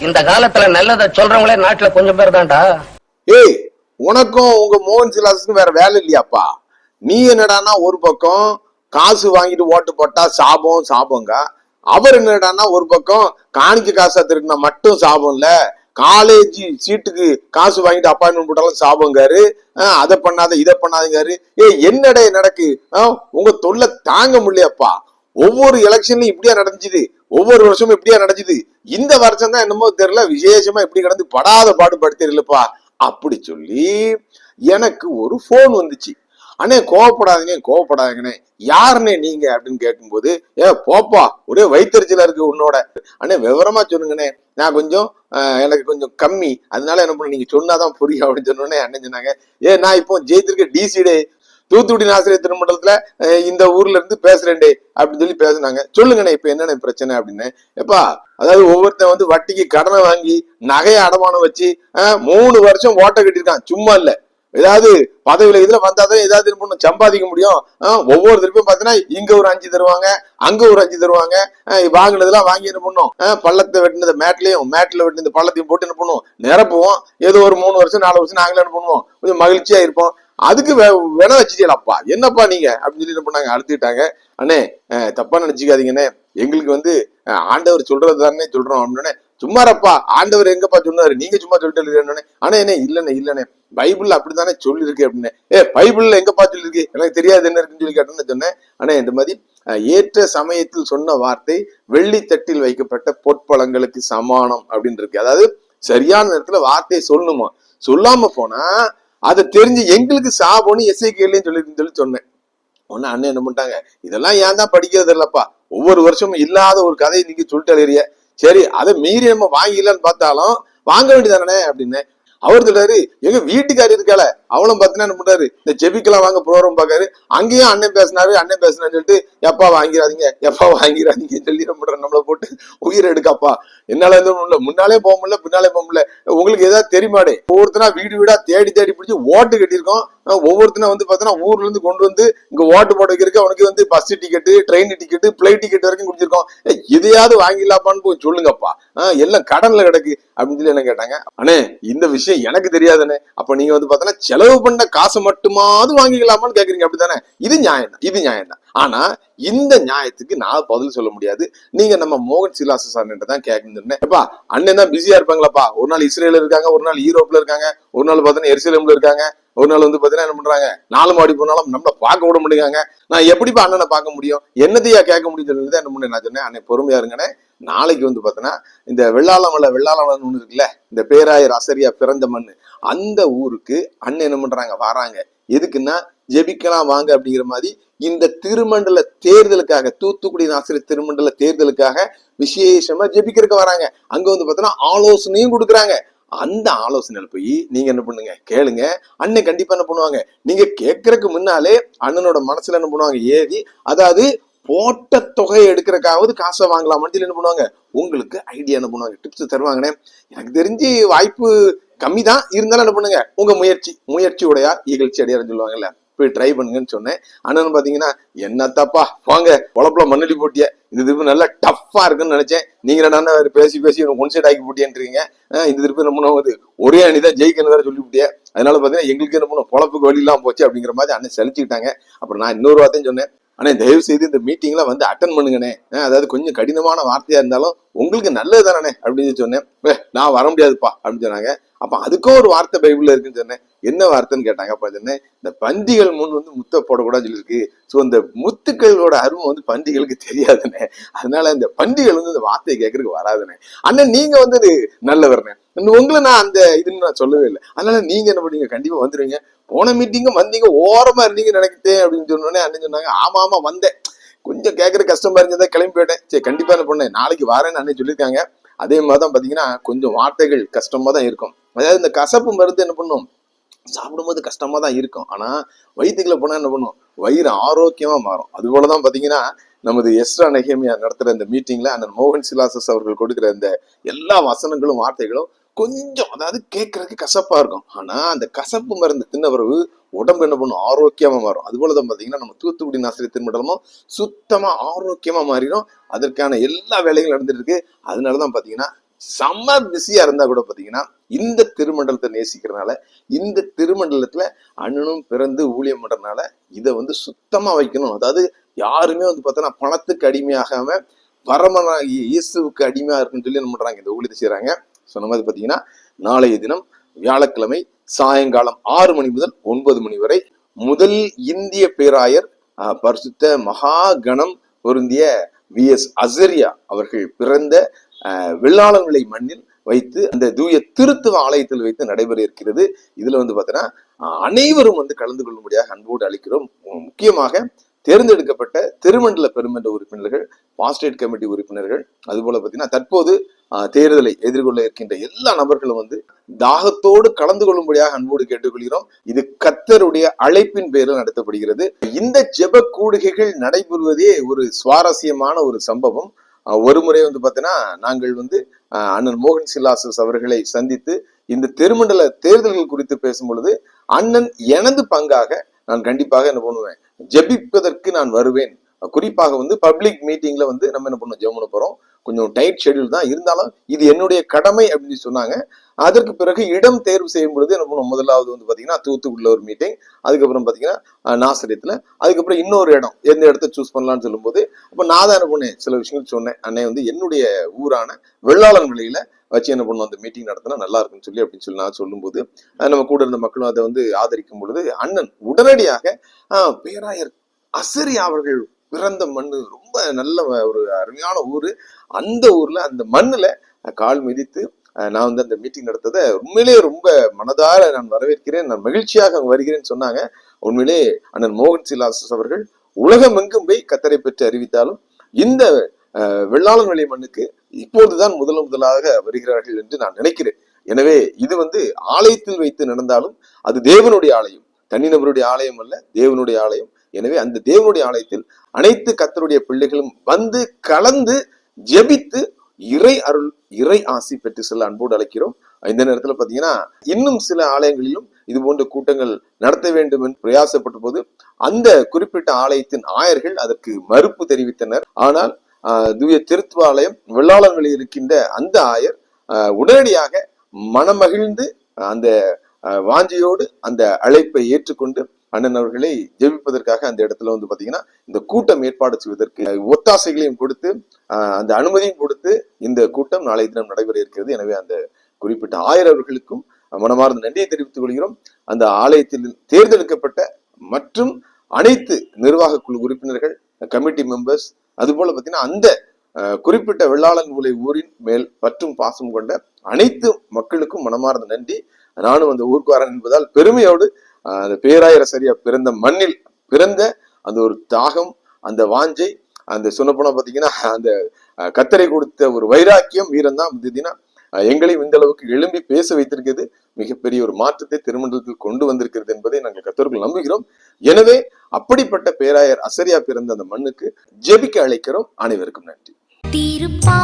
இந்த காலத்துல நல்லத சொல்றவங்களே நாட்டுல கொஞ்சம் பேர் தான்டா. ஏய் உனக்கும் உங்க மோகன் சிலாசுக்கும் வேற வேலை இல்லையாப்பா? நீ என்னடான்னா ஒரு பக்கம் காசு வாங்கிட்டு ஓட்டு போட்டா சாபம் சாபங்க. அவர் என்னடான்னா ஒரு பக்கம் காணிக்க காசா திருக்குனா மட்டும் சாபம் இல்ல காலேஜ் சீட்டுக்கு காசு வாங்கிட்டு அப்பாயின்மெண்ட் போட்டாலும் சாபங்காரு அதை பண்ணாத இதை பண்ணாதுங்காரு. ஏய் என்னடே நடக்கு? உங்க தொல்லை தாங்க முடியலையாப்பா ஒவ்வொரு எலெக்ஷன்லயும் இப்படியா நடந்துச்சு ஒவ்வொரு வருஷமும் இப்படியா நடந்துச்சு இந்த வருஷம் தான் என்னமோ தெரியல விசேஷமா இப்படி கிடந்து படாத பாடு அப்படி சொல்லி எனக்கு ஒரு ஃபோன் வந்துச்சு. அண்ணே கோவப்படாதீங்க கோவப்படாதீங்கண்ணே. யாருண்ணே நீங்க அப்படின்னு கேட்கும்போது ஏ போப்பா ஒரே வயிற்றுச்சலா இருக்கு உன்னோட. அண்ணே விவரமா சொல்லுங்கண்ணே. நான் கொஞ்சம் எனக்கு கொஞ்சம் கம்மி. அதனால என்ன பண்ண நீங்க சொன்னாதான் புரியும் அப்படின்னு சொன்னோடனே அண்ணன் சொன்னாங்க ஏ நான் இப்போ ஜெயித்திருக்க டிசிடே தூத்துக்குடி ஆசிரியர் திருமண்டலத்துல இந்த ஊர்ல இருந்து பேசுறேன்டே அப்படின்னு சொல்லி பேசுனாங்க. சொல்லுங்கண்ணே இப்ப என்னென்ன பிரச்சனை அப்படின்னு. எப்பா அதாவது ஒவ்வொருத்தன் வந்து வட்டிக்கு கடனை வாங்கி நகையை அடமானம் வச்சு மூணு வருஷம் ஓட்ட கட்டியிருக்கான். சும்மா இல்ல. ஏதாவது பதவியில இதுல வந்தாதான் ஏதாவது என்ன பண்ணும் சம்பாதிக்க முடியும். ஒவ்வொரு திருப்பியும் பாத்தீங்கன்னா இங்க ஒரு அஞ்சு தருவாங்க அங்க ஒரு அஞ்சு தருவாங்க. வாங்கினதெல்லாம் வாங்கி என்ன பண்ணும்? பள்ளத்தை வெட்டினது மேட்லயும் மேட்ல வெட்டினது பள்ளத்தையும் போட்டு என்ன பண்ணுவோம் நிரப்புவோம். ஏதோ ஒரு மூணு வருஷம் நாலு வருஷம் நாங்களே என்ன பண்ணுவோம்? கொஞ்சம் மகிழ்ச்சியா இருப்போம். அதுக்கு வேணா வச்சுட்டீங்களாப்பா? என்னப்பா நீங்க? அப்படின்னு சொல்லி என்ன பண்ணாங்க? அழுத்திட்டாங்க. அண்ணே தப்பா நினைச்சுக்காதீங்கண்ணே. எங்களுக்கு வந்து ஆண்டவர் சொல்றது தானே சொல்றோம் அப்படின்னே சும்மாரப்பா ஆண்டவர் எங்கப்பா சொன்னாரு? நீங்க சும்மா சொல்லிட்டு ஆனா என்ன இல்லண்ணே இல்லண்ணே. பைபிள்ல அப்படித்தானே சொல்லியிருக்கு அப்படின்னு. ஏ பைபிள்ல எங்கப்பா சொல்லியிருக்கு? எனக்கு தெரியாது என்ன இருக்குன்னு சொல்லி கேட்டேன்னு சொன்னேன். ஆனா இந்த மாதிரி ஏற்ற சமயத்தில் சொன்ன வார்த்தை வெள்ளித்தட்டில் வைக்கப்பட்ட பொற்பழங்களுக்கு சமானம் அப்படின்னு இருக்கு. அதாவது சரியான நேரத்துல வார்த்தையை சொல்லணுமா? சொல்லாம போனா அதை தெரிஞ்சு எங்களுக்கு சாபம்னு எஸ்ஐ கேள்வின்னு சொல்லி சொல்லி சொன்னேன். ஒன்னு அண்ணன் என்ன பண்ணிட்டாங்க? இதெல்லாம் ஏன் தான் படிக்கிறது இல்லப்பா ஒவ்வொரு வருஷமும் இல்லாத ஒரு கதையை நீங்க சொல்லிட்டு அழுறிய சரி அதை மீறி நம்ம வாங்கிடலான்னு பார்த்தாலும் வாங்க வேண்டியதானே அப்படின்னு அவர் சொல்றாரு எங்க வீட்டுக்காரி இருக்கால அவளும் பார்த்தீங்கன்னா என்ன பண்றாரு? இந்த ஜெபிக்கெல்லாம் வாங்க ப்ரோக்ராம் பார்க்காரு. அங்கேயும் அண்ணன் பேசினாரு அண்ணன் பேசினான்னு சொல்லிட்டு எப்பா வாங்கிடாதீங்க எப்பா வாங்கிறாதீங்க சொல்லி என்ன நம்மளை போட்டு உயிர் எடுக்கப்பா. என்னால எதுவும் முடியல. முன்னாலே போக முடியல பின்னாலே போக முடியல. உங்களுக்கு ஏதாவது தெரியுமாடே? ஒவ்வொருத்தனா வீடு வீடா தேடி தேடி பிடிச்சி ஓட்டு கட்டியிருக்கோம். ஒவ்வொருத்தனா வந்து பார்த்தீங்கன்னா ஊர்ல இருந்து கொண்டு வந்து இங்க ஓட்டு போட வைக்கிறதுக்கு அவனுக்கு வந்து bus ticket train ticket flight ticket வரைக்கும் குடிச்சிருக்கோம் எதையாவது வாங்கிடலாப்பான்னு போய் சொல்லுங்கப்பா. எல்லாம் கடன்ல கிடக்கு அப்படின்னு சொல்லி என்ன கேட்டாங்க? அண்ணே இந்த விஷயம் எனக்கு தெரியாதுன்னு அப்ப நீங்க வந்து பார்த்தோன்னா செலவு பண்ண காசை மட்டுமாவது வாங்கிக்கலாமான்னு கேக்குறீங்க. அப்படித்தானே? இது நியாயம் தான் இது நியாயம் தான் ஆனா இந்த நியாயத்துக்கு நான் பதில் சொல்ல முடியாது. நீங்க நம்ம மோகன் சிலாச சார் தான் கேட்கணும்னு. எப்பா அண்ணன் தான் பிஸியா இருப்பாங்களாப்பா? ஒரு நாள் இஸ்ரேல இருக்காங்க ஒரு நாள் யூரோப்ல இருக்காங்க ஒரு நாள் பார்த்தீங்கன்னா எருசலேம்ல இருக்காங்க ஒரு நாள் வந்து பாத்தீங்கன்னா என்ன பண்றாங்க? நாலு மாடி போனாலும் நம்மள பார்க்க விட முடியாங்க நான் எப்படிப்பா அண்ணனை பார்க்க முடியும்? என்னதையா கேட்க முடியும் சொல்லி என்ன பண்ண நான் சொன்னேன் அண்ணன் பொறுமையா இருங்கண்ணே. நாளைக்கு வந்து பார்த்தோன்னா இந்த வெள்ளாளமலை வெள்ளாளமலைன்னு ஒன்று இருக்குல்ல இந்த பேராயர் அசரியா பிறந்த மண் அந்த ஊருக்கு அண்ணன் என்ன பண்றாங்க வராங்க. எதுக்குன்னா ஜெபிக்கலாம் வாங்க அப்படிங்கிற மாதிரி இந்த திருமண்டல தேர்தலுக்காக தூத்துக்குடி ஆசிரியர் திருமண்டல தேர்தலுக்காக விசேஷமா ஜெபிக்கிறதுக்கு வராங்க. அங்க வந்து பார்த்தோன்னா ஆலோசனையும் கொடுக்குறாங்க. அந்த ஆலோசனையில போய் நீங்க என்ன பண்ணுங்க? கேளுங்க. அண்ணன் கண்டிப்பா என்ன பண்ணுவாங்க? நீங்க கேட்கறதுக்கு முன்னாலே அண்ணனோட மனசுல என்ன பண்ணுவாங்க? ஏறி அதாவது போட்ட தொகையை எடுக்கிறக்காவது காசை வாங்கலாமான்னு சொல்லி என்ன பண்ணுவாங்க? உங்களுக்கு ஐடியா என்ன பண்ணுவாங்க? டிப்ஸ் தருவாங்கண்ணே. எனக்கு தெரிஞ்சு வாய்ப்பு கம்மி தான் இருந்தாலும் என்ன பண்ணுங்க? உங்க முயற்சி முயற்சி உடையா இகழ்ச்சி அடையாருன்னு சொல்லுவாங்கல்ல. போய் ட்ரை பண்ணுங்கன்னு சொன்னேன். அண்ணன் பாத்தீங்கன்னா என்ன தப்பா வாங்க பொழப்புல மண்ணடி போட்டிய. இந்த திருப்பி நல்லா டஃப்பா இருக்குன்னு நினைச்சேன். நீங்க என்ன பேசி பேசி ஒன் சைட் ஆக்கி போட்டியன்றீங்க. இந்த திருப்பி என்ன பண்ணுவோம் ஒரே அணி தான் ஜெயிக்கணும் வேற சொல்லி அதனால பாத்தீங்கன்னா எங்களுக்கு என்ன பண்ணுவோம் பொழப்புக்கு வழி போச்சு அப்படிங்கிற மாதிரி அண்ணன் செலுத்திக்கிட்டாங்க. அப்புறம் நான் இன்னொரு வார்த்தையும் சொன்னேன். அண்ணே தயவு செய்து இந்த மீட்டிங்லாம் வந்து அட்டன் பண்ணுங்கண்ணே. அதாவது கொஞ்சம் கடினமான வார்த்தையாக இருந்தாலும் உங்களுக்கு நல்லது தானே அப்படின்னு சொன்னேன். நான் வர முடியாதுப்பா அப்படின்னு சொன்னாங்க. அப்போ அதுக்கும் ஒரு வார்த்தை பைபிள்ல இருக்குன்னு சொன்னேன். என்ன வார்த்தைன்னு கேட்டாங்க அப்போ சொன்னேன் இந்த பந்திகள் முன் வந்து முத்த போடக்கூடாதுன்னு சொல்லியிருக்கு. ஸோ இந்த முத்துக்களோட அருமை வந்து பண்டிகளுக்கு தெரியாதுண்ணே. அதனால இந்த பண்டிகள் வந்து இந்த வார்த்தையை கேட்கறதுக்கு வராதுண்ணே. அண்ணன் நீங்கள் வந்து நல்லவர்ண்ணே. உங்களை நான் அந்த இதுன்னு நான் சொல்லவே இல்லை. அதனால நீங்க என்ன பண்ணுவீங்க கண்டிப்பா வந்துருவீங்க. போன மீட்டிங்கும் வந்தீங்க ஓரமா இருந்தீங்க நினைக்கிட்டேன் அப்படின்னு சொன்னோடனே அண்ணன் சொன்னாங்க ஆமா ஆமா வந்தேன். கொஞ்சம் கேட்கற கஷ்டமா இருந்ததா கிளம்பி போயிட்டேன். சரி கண்டிப்பா என்ன பண்ணேன். நாளைக்கு வரேன்னு அண்ணன் சொல்லியிருக்காங்க. அதே மாதிரி தான் பாத்தீங்கன்னா கொஞ்சம் வார்த்தைகள் கஷ்டமா தான் இருக்கும். அதாவது இந்த கசப்பு மருந்து என்ன பண்ணும்? சாப்பிடும்போது கஷ்டமா தான் இருக்கும். ஆனா வயிற்றுக்குள்ள போனா என்ன பண்ணும்? வயிறு ஆரோக்கியமா மாறும். அது போலதான் பாத்தீங்கன்னா நமது எஸ்ரா நெகேமியா நடத்துற இந்த மீட்டிங்ல அண்ணன் மோகன் சிலாசஸ் அவர்கள் கொடுக்குற இந்த எல்லா வசனங்களும் வார்த்தைகளும் கொஞ்சம் அதாவது கேட்கறதுக்கு கசப்பா இருக்கும். ஆனா அந்த கசப்பு மருந்து தின்ன பிறகு உடம்பு என்ன பண்ணும்? ஆரோக்கியமா மாறும். அது போலதான் பாத்தீங்கன்னா நம்ம தூத்துக்குடி நாசிரியர் திருமண்டலமும் சுத்தமா ஆரோக்கியமா மாறிடும். அதற்கான எல்லா வேலைகளும் நடந்துட்டு இருக்கு அதனாலதான் பாத்தீங்கன்னா செம்ம பிஸியா இருந்தா கூட பாத்தீங்கன்னா இந்த திருமண்டலத்தை நேசிக்கிறனால இந்த திருமண்டலத்துல அண்ணனும் பிறந்து ஊழியம் பண்றதுனால இதை வந்து சுத்தமா வைக்கணும். அதாவது யாருமே வந்து பார்த்தோன்னா பணத்துக்கு அடிமையாகாம பரமனாகி இயேசுவுக்கு அடிமையா இருக்குன்னு சொல்லி என்ன பண்றாங்க? இந்த ஊழியத்தை செய்கிறாங்க சொன்ன மாதிரி பார்த்தீங்கன்னா நாளைய தினம் வியாழக்கிழமை சாயங்காலம் ஆறு மணி முதல் ஒன்பது மணி வரை முதல் இந்திய பேராயர் பரிசுத்த மகா கணம் பொருந்திய வி. எஸ். அசரியா அவர்கள் பிறந்த ஆஹ், வெள்ளாளங்களை மண்ணில் வைத்து அந்த தூய திருத்துவ ஆலயத்தில் வைத்து நடைபெற இருக்கிறது. இதுல வந்து பார்த்தீங்கன்னா அனைவரும் வந்து கலந்து கொள்ளும்படியாக அன்போடு அளிக்கிறோம். முக்கியமாக தேர்ந்தெடுக்கப்பட்ட திருமண்டல பெருமன்ற உறுப்பினர்கள் பாஸ்டேட் கமிட்டி உறுப்பினர்கள் அதுபோல பார்த்தீங்கன்னா தற்போது தேர்தலை எதிர்கொள்ள இருக்கின்ற எல்லா நபர்களும் வந்து தாகத்தோடு கலந்து கொள்ளும்படியாக அன்போடு கேட்டுக்கொள்கிறோம். இது கத்தருடைய அழைப்பின் பேரில் நடத்தப்படுகிறது. இந்த ஜெப கூடுகைகள் நடைபெறுவதே ஒரு சுவாரஸ்யமான ஒரு சம்பவம். ஒரு முறை வந்து பார்த்தீங்கன்னா நாங்கள் வந்து அண்ணன் மோகன் சிலாசஸ் அவர்களை சந்தித்து இந்த திருமண்டல தேர்தல்கள் குறித்து பேசும் பொழுது அண்ணன் எனது பங்காக நான் கண்டிப்பாக என்ன பண்ணுவேன்? ஜெபிப்பதற்கு நான் வருவேன். குறிப்பாக வந்து பப்ளிக் மீட்டிங்ல வந்து நம்ம என்ன பண்ணுவோம் ஜெபம் பண்ண போறோம். கொஞ்சம் டைட் ஷெட்யூல் தான். இருந்தாலும் இது என்னுடைய கடமை அப்படின்னு சொன்னாங்க. அதற்கு பிறகு இடம் தேர்வு செய்யும் பொழுது என்ன பண்ணுவோம்? முதலாவது வந்து பாத்தீங்கன்னா தூத்துக்குடியில் ஒரு மீட்டிங் அதுக்கப்புறம் பார்த்தீங்கன்னா நாசரியத்தில். அதுக்கப்புறம் இன்னொரு இடம். எந்த இடத்த சூஸ் பண்ணலாம்னு சொல்லும்போது அப்போ நான் தான் என்ன பண்ணேன்? சில விஷயங்கள் சொன்னேன். அன்னை வந்து என்னுடைய ஊரான வெள்ளாளன் விலையில வச்சு என்ன பண்ணுவோம்? அந்த மீட்டிங் நடத்தினா நல்லா இருக்கும்னு சொல்லி அப்படின்னு சொல்லி நான் சொல்லும்போது நம்ம கூட இருந்த மக்களும் அதை வந்து ஆதரிக்கும் பொழுது அண்ணன் உடனடியாக ஆஹ், பேராயர் அசரி அவர்கள் பிறந்த மண்ணு ரொம்ப நல்ல ஒரு அருமையான ஊர். அந்த ஊரில் அந்த மண்ணில் கால் மிதித்து நான் வந்து அந்த மீட்டிங் நடத்ததை உண்மையிலேயே ரொம்ப மனதார நான் வரவேற்கிறேன். நான் மகிழ்ச்சியாக அங்கே வருகிறேன்னு சொன்னாங்க. உண்மையிலே அண்ணன் மோகன் சிலாசஸ் அவர்கள் உலகம் எங்கும் போய் கத்தரை பெற்று அறிவித்தாலும் இந்த வெள்ளாளர் வெள்ளாளன் மண்ணுக்கு இப்போதுதான் முதல் முதலாக வருகிறார்கள் என்று நான் நினைக்கிறேன். எனவே இது வந்து ஆலயத்தில் வைத்து நடந்தாலும் அது தேவனுடைய ஆலயம். தனிநபருடைய ஆலயம் அல்ல தேவனுடைய ஆலயம். எனவே அந்த தேவனுடைய ஆலயத்தில் அனைத்து கத்தருடைய பிள்ளைகளும் வந்து கலந்து ஜெபித்து இறை அருள் இறை ஆசி பெற்று செல்ல அன்போடு அழைக்கிறோம். இந்த நேரத்தில் பார்த்தீங்கன்னா இன்னும் சில ஆலயங்களிலும் இது போன்ற கூட்டங்கள் நடத்த வேண்டும் என்று பிரயாசப்பட்ட போது அந்த குறிப்பிட்ட ஆலயத்தின் ஆயர்கள் அதற்கு மறுப்பு தெரிவித்தனர். ஆனால் ஆஹ், தூய திருத்துவ ஆலயம் வெள்ளாளங்களில் இருக்கின்ற அந்த ஆயர் உடனடியாக மனமகிழ்ந்து அந்த வாஞ்சியோடு அந்த அழைப்பை ஏற்றுக்கொண்டு அண்ணன் அவர்களை ஜெபிப்பதற்காக அந்த இடத்துல வந்து பாத்தீங்கன்னா இந்த கூட்டம் ஏற்பாடு செய்வதற்கு ஒத்தாசைகளையும் கொடுத்து அந்த அனுமதியும் கொடுத்து இந்த கூட்டம் நாளை தினம் நடைபெற இருக்கிறது. எனவே அந்த குறிப்பிட்ட ஆயர் அவர்களுக்கும் மனமார்ந்த நன்றியை தெரிவித்துக் கொள்கிறோம். அந்த ஆலயத்தில் தேர்ந்தெடுக்கப்பட்ட மற்றும் அனைத்து நிர்வாக குழு உறுப்பினர்கள் கமிட்டி மெம்பர்ஸ் அதுபோல பாத்தீங்கன்னா அந்த அஹ், குறிப்பிட்ட வெள்ளாளன் உலை ஊரின் மேல் பற்றும் பாசம் கொண்ட அனைத்து மக்களுக்கும் மனமார்ந்த நன்றி. நானும் அந்த ஊர்க்காரன் என்பதால் பெருமையோடு அந்த பேராயிர சரியா பிறந்த மண்ணில் பிறந்த அந்த ஒரு தாகம் அந்த வாஞ்சை அந்த சொன்னப்போனா பாத்தீங்கன்னா அந்த கத்தரை கொடுத்த ஒரு வைராக்கியம் வீரம் தான் பார்த்தீங்கன்னா எங்களையும் இந்த அளவுக்கு எழும்பி பேச வைத்திருக்கிறது. மிகப்பெரிய ஒரு மாற்றத்தை திருமண்டலத்தில் கொண்டு வந்திருக்கிறது என்பதை நாங்கள் கத்தர்கள் நம்புகிறோம். எனவே அப்படிப்பட்ட பேராயர் அசரியா பிறந்த அந்த மண்ணுக்கு ஜெபிக்க அழைக்கிறோம். அனைவருக்கும் நன்றி. திருப்பா